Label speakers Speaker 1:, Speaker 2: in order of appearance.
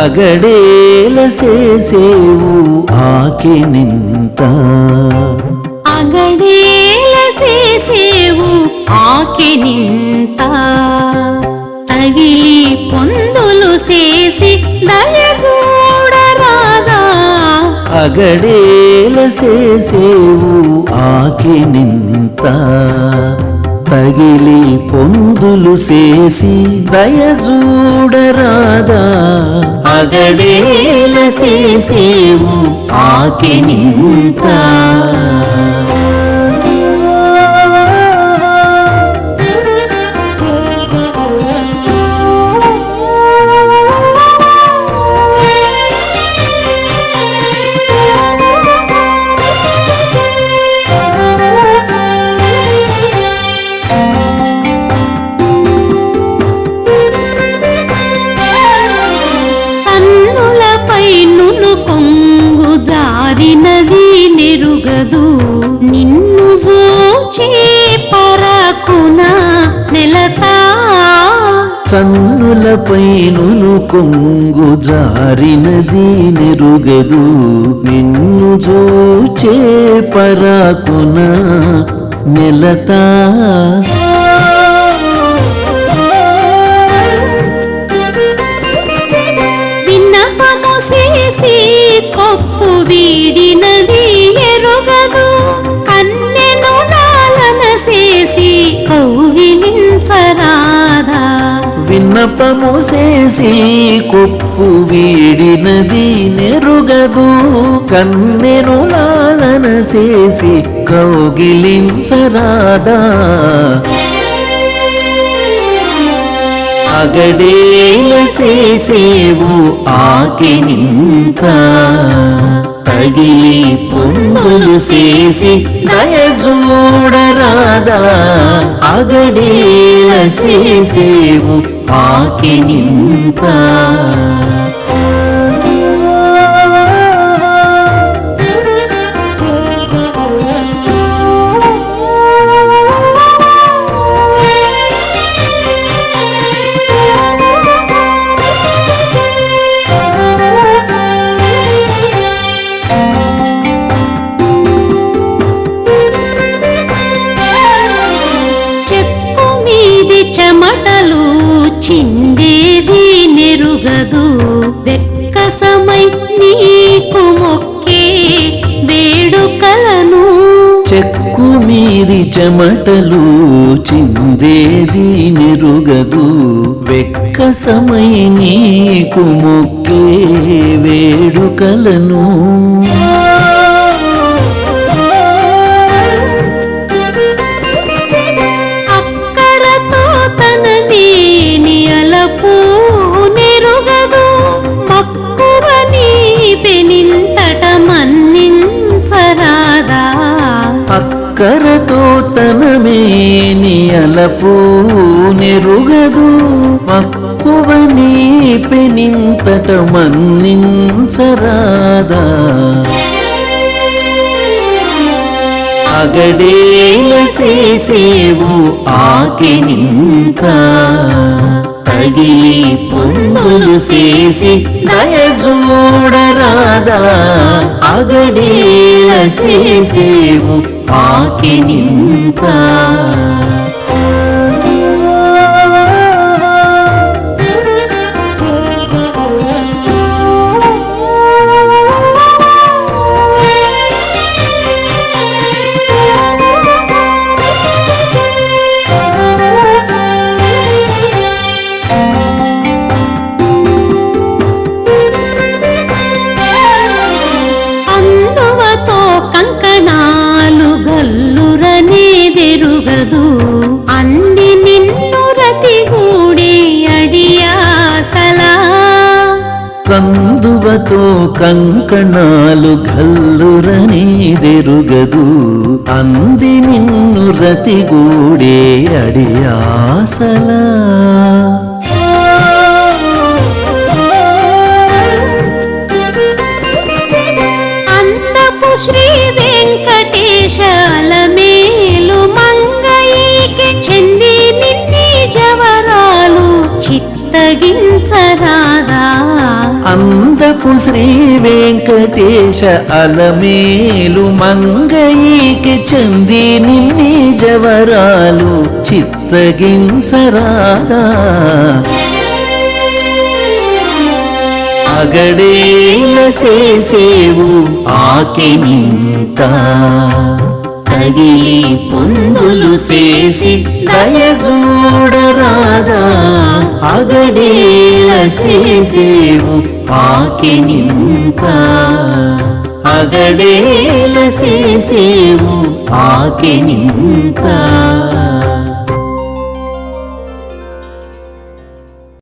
Speaker 1: అగడేల చేసేవు ఆకి నింత.
Speaker 2: అగడేల చేసేవు ఆకి నింత. తగిలి పొందులు చేసి దయ చూడరాదా
Speaker 1: అగడేల చేసేవు ఆకి నింత. తగిలి పొందులు చేసి దయజూడరాదా అగడేల చేసేవు
Speaker 2: ఆకెనింతా జారినది నెరుగదు. నిన్ను చూచి పరకున నెలతా.
Speaker 1: సన్నులపై నులు కొంగు జారినది నెరుగదు. నిన్ను చూచే పరాకున నెలతా.
Speaker 2: విన్నపము చేసి కొప్పు వీడినది ఎరుగదు. కన్నెను నాలన చేసి కౌగిలించరాదా.
Speaker 1: విన్నపము చేసి కొప్పు వీడినది నెరుగదు. కన్నెను లాలన చేసి కౌగిలించరాదా. పగడేలు చేసేవు ఆకి నింత. తగిలి పొందులు చేసి దయజూడరాదా అగడేల చేసేవు ఆకి
Speaker 2: చెమటలు చిందేది నెరుగదు. వెక్కసమై నీకు మొక్కే వేడుకలను.
Speaker 1: చెక్కు మీది చెమటలు చిందేది నెరుగదు. వెక్కసమై నీకు మొక్కే వేడుకలను.
Speaker 2: మేని నెరుగదు మక్కువ నీ పెనింతట మన్నించరాదా.
Speaker 1: అగడేల చేసేవు ఆకెనింత తగిలి పొందులు చేసి దయజూడరాదా అగడేల చేసేవు
Speaker 2: ఆకెనింత కంకణాలు గల్లురనేదెరుగదు అంది నిన్ను రతిగూడే అడియాసలా శ్రీ వెంకటేశాల మేలు మంగయికి చెంది నిన్ని జవరాలు చిత్తగించరాదా.
Speaker 1: అందపు శ్రీ వెంకటేశ అలమేలు మంగయికి చంది నిన్ని జవరాలు చిత్తగించరాదా అగడేల చేసేవు ఆకెనింత తగిలి పొందులు చేసి దయజూడరాదా అగడేల చేసేవు ఆకెనింత అగడేల చేసేవు ఆకెనింత